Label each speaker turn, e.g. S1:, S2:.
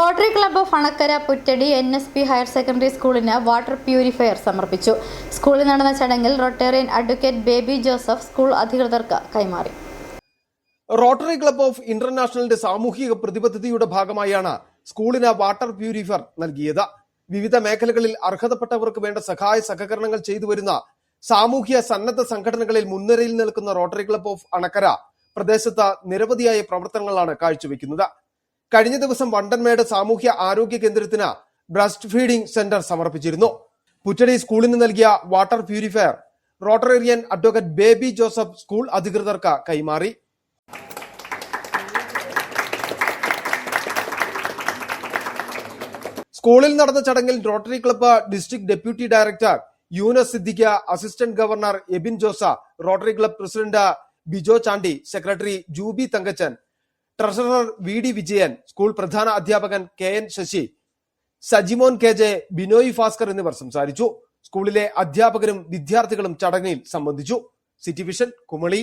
S1: Rotary club of Anakkara Puttadi N S P higher secondary സ്കൂളിന് water purifier സമർപ്പിച്ചു. സ്കൂളിൽ നടന്ന ചടങ്ങിൽ rotarian advocate Baby Joseph school അധികൃതർക്ക് കൈമാറി.
S2: റോട്ടറി ക്ലബ്ബ് ഓഫ് ഇന്റർനാഷണലിന്റെ സാമൂഹിക പ്രതിബദ്ധതയുടെ ഭാഗമായാണ് സ്കൂളിന് വാട്ടർ പ്യൂരിഫയർ നൽകിയത്. വിവിധ മേഖലകളിൽ അർഹതപ്പെട്ടവർക്ക് വേണ്ട സഹായ സഹകരണങ്ങൾ ചെയ്തു വരുന്ന സാമൂഹ്യ സന്നദ്ധ സംഘടനകളിൽ മുൻനിരയിൽ നിൽക്കുന്ന റോട്ടറി ക്ലബ്ബ് ഓഫ് അണക്കര പ്രദേശത്ത് നിരവധിയായ പ്രവർത്തനങ്ങളാണ് കാഴ്ചവെക്കുന്നത്. കഴിഞ്ഞ ദിവസം വണ്ടൻമേട് സാമൂഹ്യ ആരോഗ്യ കേന്ദ്രത്തിന് ബ്രസ്റ്റ് ഫീഡിംഗ് സെന്റർ സമർപ്പിച്ചിരുന്നു. പുറ്റടി സ്കൂളിന് നൽകിയ water purifier rotarian advocate Baby Joseph school അധികൃതർക്ക് കൈമാറി. സ്കൂളിൽ നടന്ന ചടങ്ങിൽ rotary club district deputy director Yunus Siddiq assistant governor Ebin Jose rotary club president Bijo Chandy secretary Jubi Thankachan treasurer V D Vijayan school പ്രധാന അധ്യാപകൻ K N Sasi Sajimon K J Binoy Bhaskar എന്നിവർ സംസാരിച്ചു. സ്കൂളിലെ അധ്യാപകരും വിദ്യാർത്ഥികളും ചടങ്ങിൽ സംബന്ധിച്ചു. City vision Kumily